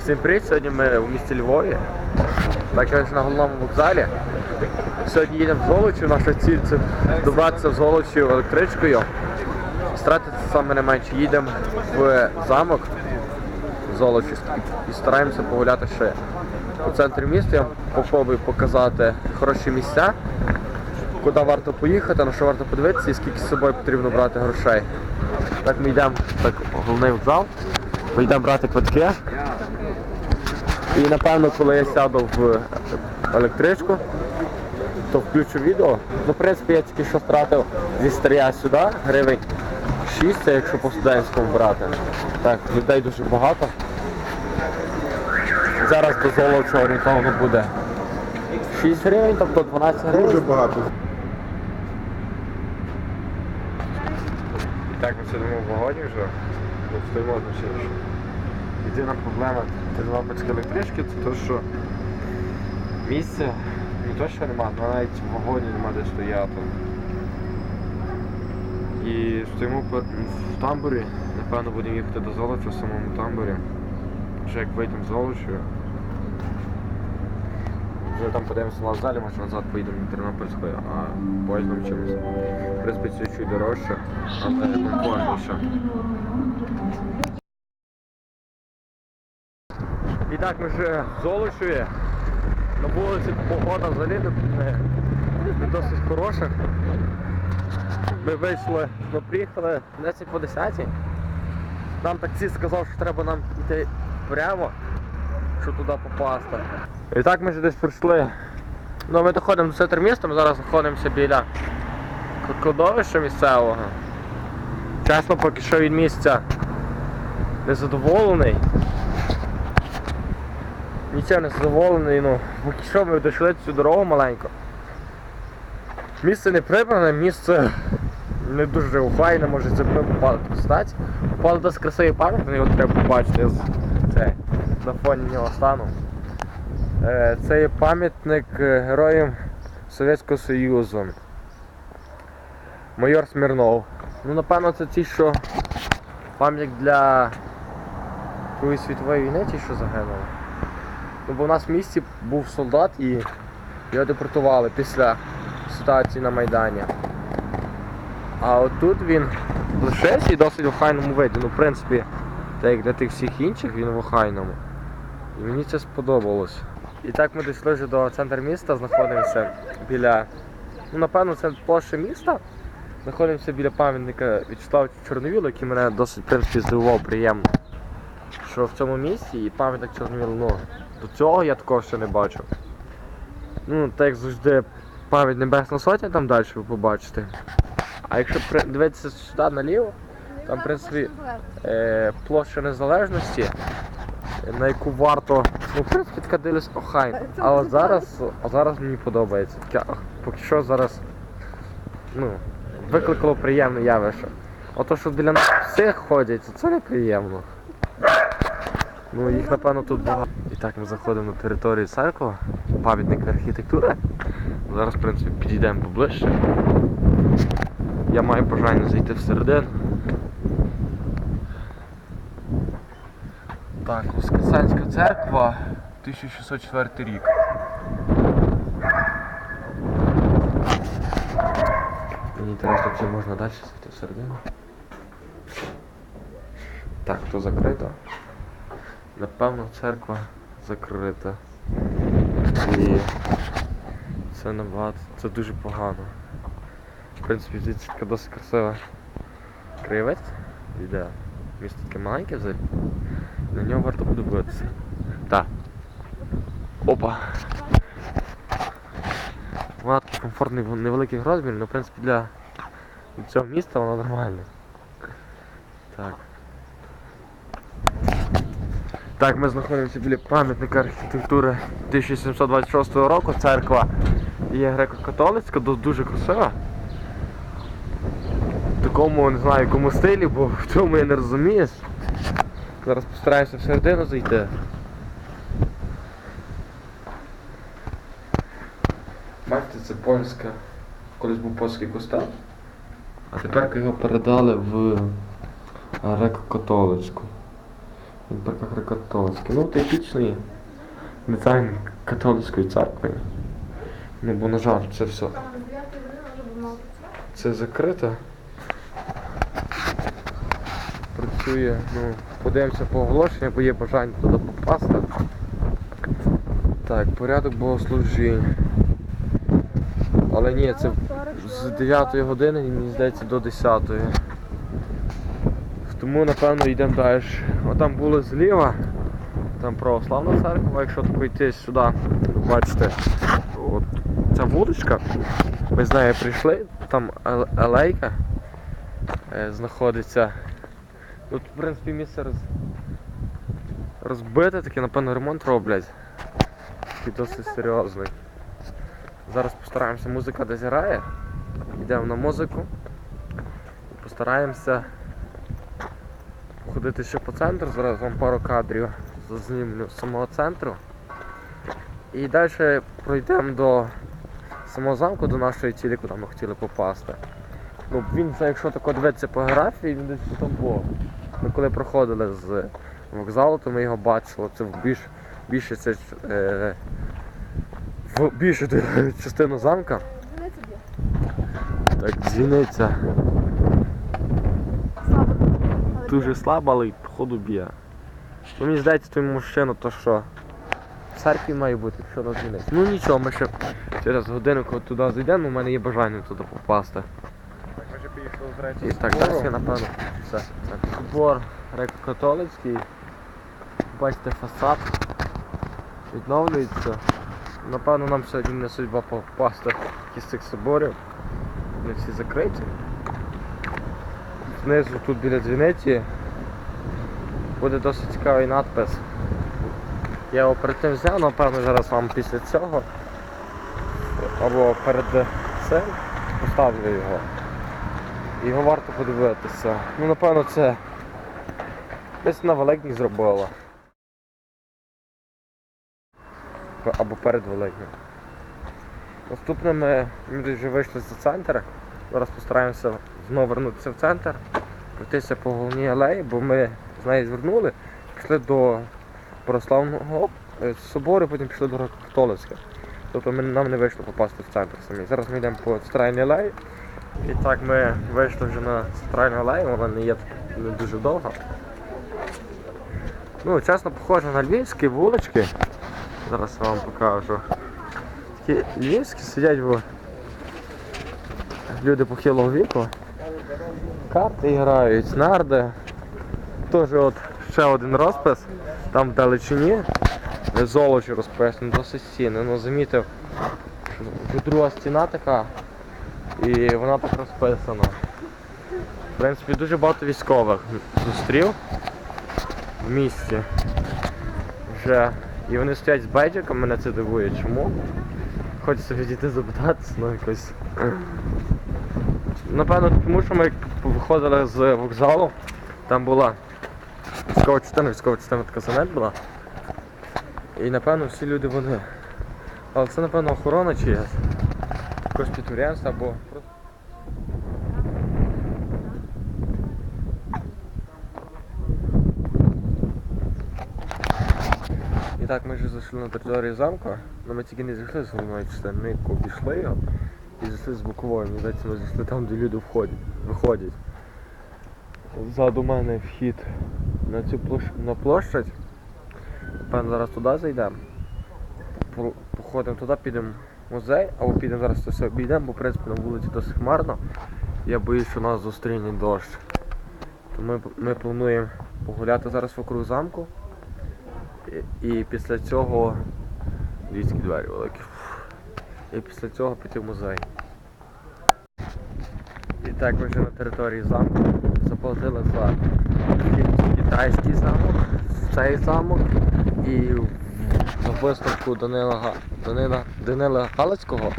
Всім привіт, сьогодні ми у місті Львові. Так як на головному вокзалі. Сьогодні їдемо в Золочів, наша ціль це добратися в Золочів електричкою. Стратиться саме не менше. Їдемо в замок в Золочі і стараємося погуляти ще у центрі міста. Я попробую показати хороші місця, куди варто поїхати, на що варто подивитися і скільки з собою потрібно брати грошей. Так ми йдемо так, головний вокзал, ми йдемо брати квитки. І напевно, коли я сяду в електричку, то включу відео. Ну, в принципі, я тільки що втратив зі старія сюди гривень 6, це якщо по студентському брати. Так, людей дуже багато. Зараз до золочого орієнтовно буде 6 гривень, тобто 12 гривень. Дуже багато. І так ми сидимо в вагоні вже, ну, стоїмо точніше. Єдина проблема Тернопільської електрички це те, що місця не то, що нема, але навіть в вагоні нема де стояти. І стоїмо в тамбурі, напевно будемо їхати до Золоча в самому тамбурі. Вже як вийдемо з Золочою. Вже там подивимося на вокзалі, може назад поїдемо до Тернопільської, а поїздом чимось. В принципі, чуть-чуть дорожче, але комфортніше. Так ми вже в Золочеві. На вулиці погода взагалі не, не, досить хороша. Ми вийшли, ми приїхали 10 по 10. Нам таксист сказав, що треба нам йти прямо, щоб туди попасти. І так ми вже десь прийшли. Ну ми доходимо до центру міста, ми зараз знаходимося біля кладовища місцевого. Чесно, поки що від місця незадоволений. Нічого не задоволений, ну, що ми дійшли цю дорогу маленьку. Місце не прибране, місце не дуже охайне, може це попали кстати. Попали досить красивий пам'ятник, його треба побачити це, на фоні нього стану. Е, Це є пам'ятник е, героям Совєтського Союзу. Майор Смірнов. Ну, напевно, це ті, що пам'ятник для Другої світової війни, ті, що загинули. Бо в нас в місті був солдат і його депортували після ситуації на Майдані. А отут він лишився і досить в охайному виді. Ну, в принципі, так як для тих всіх інших, він в охайному. І мені це сподобалось. І так ми дійшли вже до центру міста, знаходимося біля, ну напевно, це площа міста. Знаходимося біля пам'ятника В'ячеславу Чорновілу, який мене досить в принципі, здивував приємно. Що в цьому місці і пам'ятник Чорновілу, ну, до цього я такого ще не бачив. Ну, так як завжди пам'ять Небесна Сотня там далі ви побачите. А якщо дивитися сюди наліво, там, в принципі, е, площа незалежності, на яку варто, ну, в принципі, така дивлюсь охайна. Але зараз, а зараз мені подобається. Таке, поки що зараз, ну, викликало приємне явище. Ото, що біля нас всіх ходять, це неприємно. Ну, їх, напевно, тут багато. І так ми заходимо на територію церкви, пам'ятник архітектури. Зараз, в принципі, підійдемо поближче. Я маю бажання зайти всередину. Так, Воскресенська церква, 1604 рік. Мені інтересно, чи можна далі зайти всередину. Так, то закрито. Напевно, церква закрита. І це набагато, це дуже погано. В принципі, звідси така досить красива краєвид. Іде. Місто таке маленьке взагалі. На нього варто подивитися. Так. Опа. Вона такий комфортний невеликий розмір, але в принципі для цього міста вона нормальна. Так. Так, ми знаходимося біля пам'ятника архітектури 1726 року. Церква є греко-католицька, дуже красива. В такому, не знаю, якому стилі, бо в цьому я не розумію. Зараз постараюся всередину зайти. Бачите, це польська. Колись був польський костел. А тепер його передали в греко-католицьку. Католицький. Ну, типічний дизайн католицької церкви. Ну, бо, на жаль, це все. Це закрито. Працює, ну, подивимося по оголошенню, бо є бажання туди попасти. Так, порядок богослужінь. Але ні, це з 9 години, мені здається, до 10. Тому напевно йдемо далі. Отам було зліва, там православна церква, якщо тако йти сюди, бачите, от ця вуличка, ми з нею прийшли, там алейка е, знаходиться. Тут, в принципі, місце роз... розбите, таке, напевно, ремонт роблять. Такий досить серйозний. Зараз постараємося, музика десь грає. Йдемо на музику. Постараємося ходити ще по центру. Зараз вам пару кадрів зазнімлю з самого центру. І далі пройдемо до самого замку, до нашої цілі, куди ми хотіли попасти. Ну, він це, якщо тако дивитися по географії, він десь там був. Ми коли проходили з вокзалу, то ми його бачили. Це в більш, більше це е, в більшу частину замка. Так, дзвіниця. Дуже слабо, але й походу б'є. Ну, мені здається, той мужчина, то що в церкві має бути, якщо на дзвіниці. Ну нічого, ми ще через годину, коли туди зайдемо, у мене є бажання туди попасти. Так, ми вже з речі. І так далі, напевно, все. Це собор греко-католицький. Бачите, фасад відновлюється. Напевно, нам сьогодні не судьба попасти в якийсь з цих соборів. Вони всі закриті. Знизу тут біля дзвіниці буде досить цікавий надпис. Я його перед тим зняв, напевно, зараз вам після цього або перед цим поставлю його. Його варто подивитися. Ну, напевно, це десь на Великдень зробила. Або перед Великднем. Наступне ми, ми вже вийшли за центр. Зараз постараємося знову вернутися в центр, пройтися по головній алеї, бо ми з неї звернули, пішли до православного е, собору, потім пішли до католицького. Тобто ми, нам не вийшло попасти в центр самі. Зараз ми йдемо по центральній алеї. І так ми вийшли вже на центральну алею, вона не є не дуже довга. Ну, чесно, похоже на львівські вулички. Зараз я вам покажу. Такі львівські сидять в люди похилого віку. Карти грають, нарди. Теж от ще один розпис. Там в далечині золочі розписано, досить стіни. Ну замітив, що друга стіна така. І вона так розписана. В принципі, дуже багато військових зустрів в місті. Вже. І вони стоять з бейджиком, мене це дивує. Чому? Хочеться відійти запитатися, ну якось. Напевно, тому що ми виходили з вокзалу, там була військова частина, військова частина така занять була. І напевно всі люди вони. Але це напевно охорона чиясь. Якось підприємство або. І так, ми вже зайшли на територію замку, але ми тільки не зайшли з головної частини, ми обійшли його і зайшли з бокової. Мені здається, ми зайшли там, де люди входять, виходять. Ззаду мене вхід на цю площ... на площадь. Напевно, зараз туди зайдемо. Походимо туди, підемо в музей, або підемо зараз це все обійдемо, бо в принципі на вулиці досить хмарно. Я боюсь, що нас зустріне дощ. Тому ми, ми плануємо погуляти зараз вокруг замку. І, і після цього. Дивіться, двері великі. І після цього піти в музей. І так ми вже на території замку. Заплатили за китайський замок, цей замок і на виставку Данила, Данила, Данила Галицького.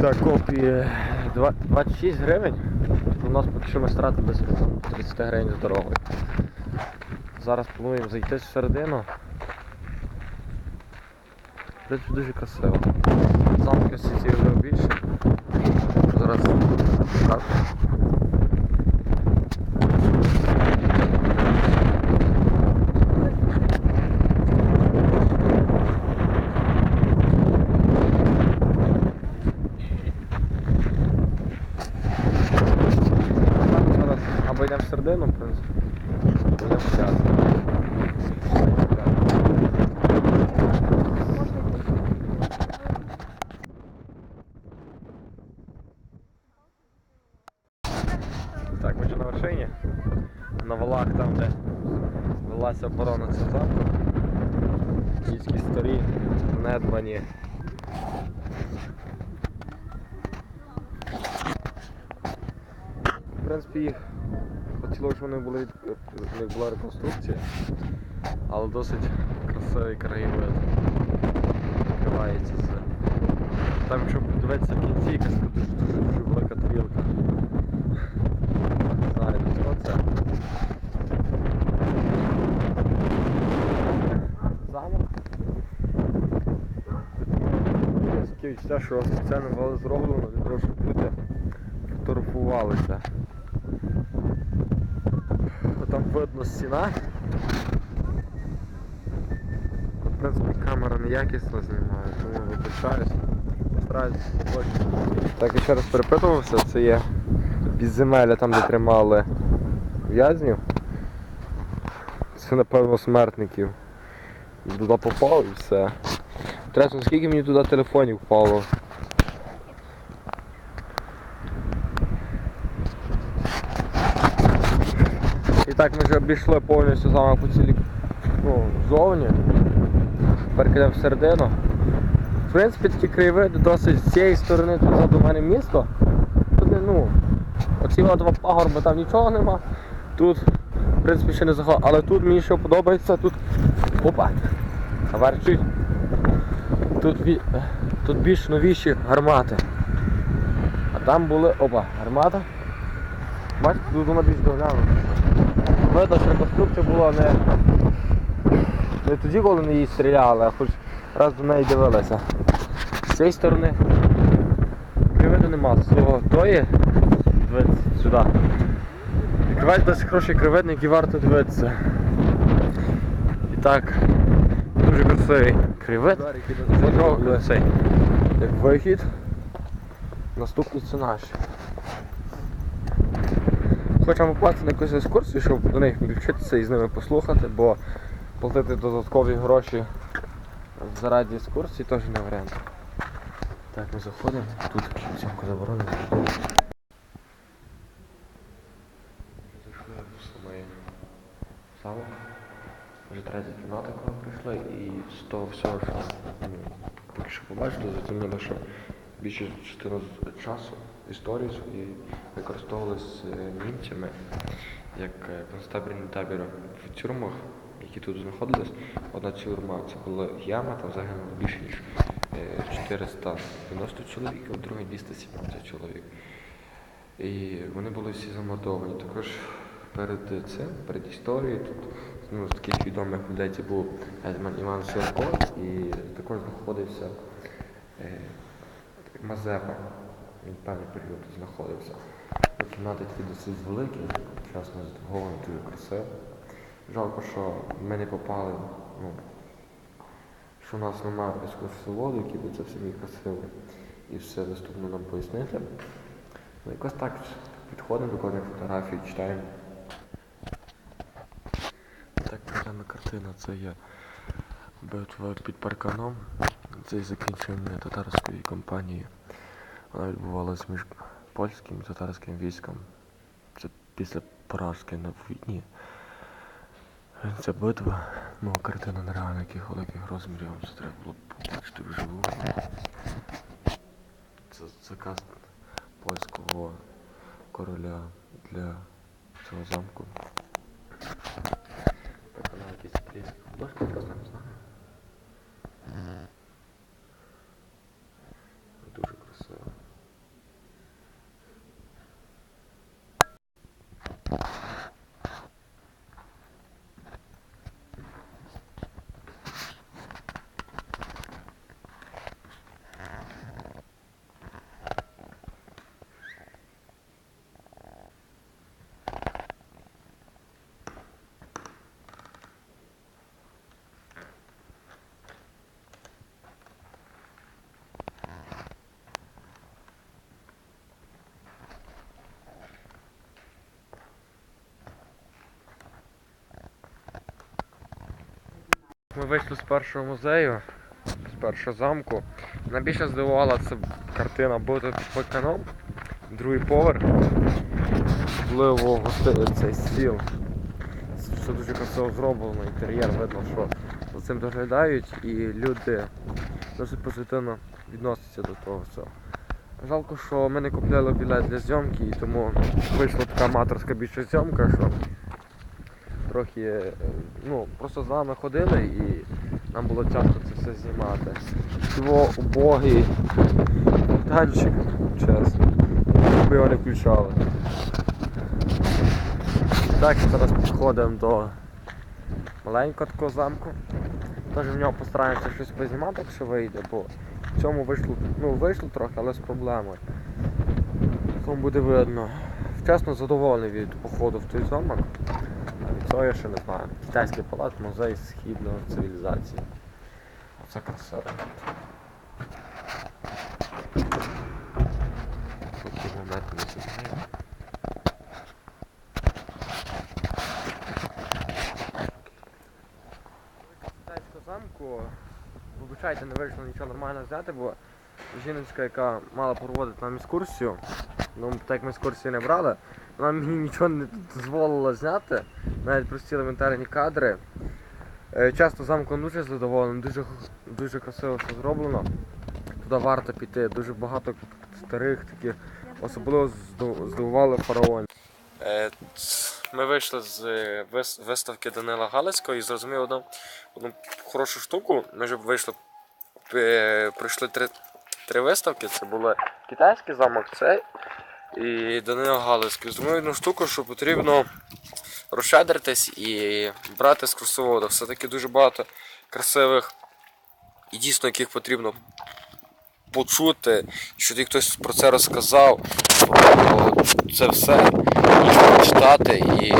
Так, копії 26 гривень. У нас поки що ми стратили десь 30 гривень з дорогою. Зараз плануємо зайти всередину. Принципі, дуже красиво. Замки всі ці більше. Зараз покажу. Волині, на валах там, де велася оборона цього замку. Київські старі, недбані. В принципі, їх хотілося, щоб вони були них була реконструкція, але досить красивий краєвид відкривається. Там, якщо подивитися в кінці, якась дуже велика тарілка. Таке відчуття, що спеціально було зроблено для того, щоб люди фотографувалися. Там видно стіна. В принципі, камера неякісно знімає, тому вибачаюсь. Постараюсь. Так, я ще раз перепитувався, це є підземелля там, де тримали в'язнів. Це напевно смертників. Туди попав і все. Інтересно, скільки мені туди телефонів впало? І так ми вже обійшли повністю замок по цілі ну, зовні. Тепер йдемо всередину. В принципі, такі краєвиди досить з цієї сторони тут ззаду мене місто. Тут ну, оці два пагорби там нічого нема. Тут, в принципі, ще не заходить. Але тут мені що подобається, тут. Опа! Товариші. Тут, тут більш новіші гармати. А там були. Опа, гармата. Бачите, тут вона більш доглянула. Видно, що реконструкція була не, не тоді, коли на її стріляли, а хоч раз до неї дивилися. З цієї сторони привиду нема, з цього тої сюди. Відкривають досить хороший кривидник, який варто дивитися. І так, дуже красивий. Цей. Як вихід. Наступний це наші. Хочемо попасти на якусь екскурсію, щоб до них підключитися і з ними послухати, бо платити додаткові гроші заради екскурсії теж не варіант. Так, ми заходимо, тут цьомку заборонено. Зайшли в самий замок. Вже третя кімната, коли прийшли, і з того всього, що поки що побачили, зрозуміло, що більшу частину часу історії своєї використовувалися німцями як е, концтабірні табори в тюрмах, які тут знаходились. Одна тюрма це була яма, там загинуло більше ніж е, 490 чоловік, а в другій 217 чоловік. І вони були всі замордовані. Також перед цим, перед історією, тут ну, з таких відомих людей був гетьман Іван Сірко і також знаходився е, Мазепа. Він певний період знаходився. Кімната такі досить великі, вчасно здивовані, дуже красиво. Жалко, що ми не попали, ну, що у нас немає екскурсоводу, який би це все міг красиво і все доступно нам пояснити. Ну, якось так підходимо, виконуємо фотографії, читаємо. Так, картина це є битва під парканом. Це і закінчення татарської кампанії. Вона відбувалась між польським і татарським військом. Це після поразки на війні. Ця битва, ну, картина нереально яких великих розмірів, це треба було побачити вживу. Це заказ польського короля для цього замку. Якийсь італійський художник, просто не знаю. Ми вийшли з першого музею, з першого замку. Найбільше здивувала це картина бути під парканом, другий поверх. Особливо гости- цей стіл. Все дуже красиво зроблено, інтер'єр видно, що за цим доглядають і люди досить позитивно відносяться до того всього. Жалко, що ми не купляли білет для зйомки, і тому вийшла така аматорська більше зйомка, що трохи, е, ну, просто з нами ходили і нам було тяжко це все знімати. Його убогий танчик, чесно. Ми його не включали. Так, зараз підходимо до маленького такого замку. Теж в нього постараємося щось познімати, якщо вийде, бо в цьому вийшло, ну, вийшло трохи, але з проблемою. Тому буде видно. Чесно задоволений від походу в той замок. Від цього я ще не знаю. Китайський палац, музей східної цивілізації. Оце красиво. Тут кілометр не сідає. Китайського замку. Вибачайте, не вийшло нічого нормально зняти, бо жіночка, яка мала проводити нам екскурсію, ну так ми екскурсію не брали, вона мені нічого не дозволила зняти, навіть прості елементарні кадри. Е, Часто замком дуже задоволений, дуже, дуже красиво все зроблено. Туди варто піти, дуже багато старих таких, особливо здивували фараонів. Е, Ми вийшли з е, виставки Данила Галицького і зрозуміли одну, одну хорошу штуку. Ми вже вийшли, пройшли три, три виставки. Це були китайський замок, цей і Данило Галицький. Зрозумів одну штуку, що потрібно розщедритись і брати з кросовода. Все-таки дуже багато красивих і дійсно яких потрібно почути, що тобі хтось про це розказав, це все, ніж прочитати, і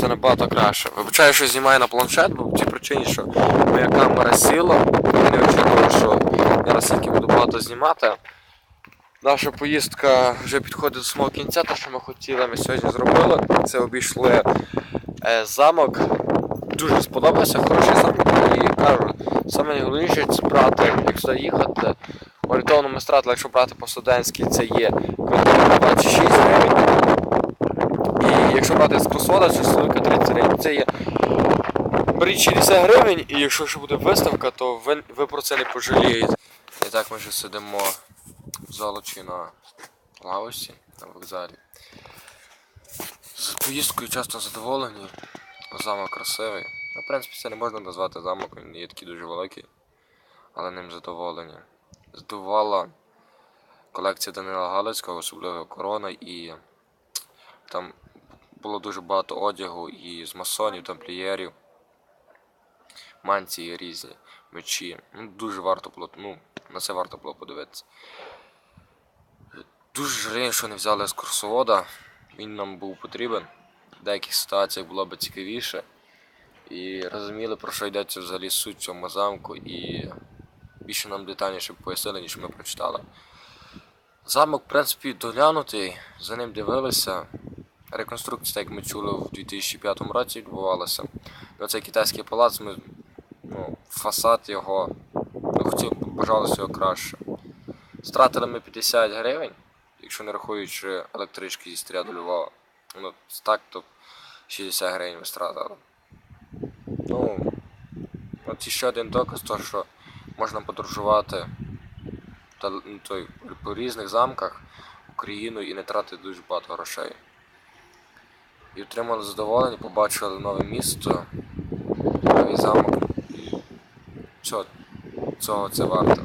це набагато краще. Вибачаю, що знімаю на планшет, бо по тій причині, що моя камера сіла, я не очікував, що я настільки буду багато знімати. Наша поїздка вже підходить до самого кінця, те, що ми хотіли, ми сьогодні зробили. Це обійшли е, замок. Дуже сподобався, хороший замок. І кажу, саме найголовніше це брати, як сюди їхати. Орієнтовно ми стратили, якщо брати по студентській, це є квиток 26 гривень. І якщо брати з кросода, це столика 30 гривень. Це є беріть 60 гривень, і якщо ще буде виставка, то ви, ви про це не пожалієте. І так ми вже сидимо в золочі на лавочці на вокзалі. З поїздкою часто задоволені. Замок красивий. Ну, в принципі, це не можна назвати замок, він є такий дуже великий, але ним задоволені. Здивувала колекція Данила Галицького, особливо корона, і там було дуже багато одягу і з масонів, тамплієрів, мантії різні, мечі. Ну, дуже варто було, ну, на це варто було подивитися. Дуже жалію, що не взяли з курсовода. Він нам був потрібен. В деяких ситуаціях було б цікавіше. І розуміли, про що йдеться взагалі суть цьому замку, і більше нам детальніше пояснили, ніж ми прочитали. Замок, в принципі, доглянутий, за ним дивилися. Реконструкція, як ми чули, в 2005 році відбувалася. І оцей китайський палац, ми, ну, фасад його, ми хотіли бажалося його краще. Стратили ми 50 гривень, якщо не рахуючи електрички зі стрія Львова. Ну, так, то 60 гривень ми стратили. Ну, от ще один доказ, то, що можна подорожувати та, ну, той, по різних замках Україну і не тратити дуже багато грошей. І отримали задоволення, побачили нове місто, новий замок. Цього, цього це варто.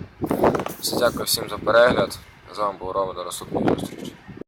Все, дякую всім за перегляд. З вами був Рома до наступної зустрічі.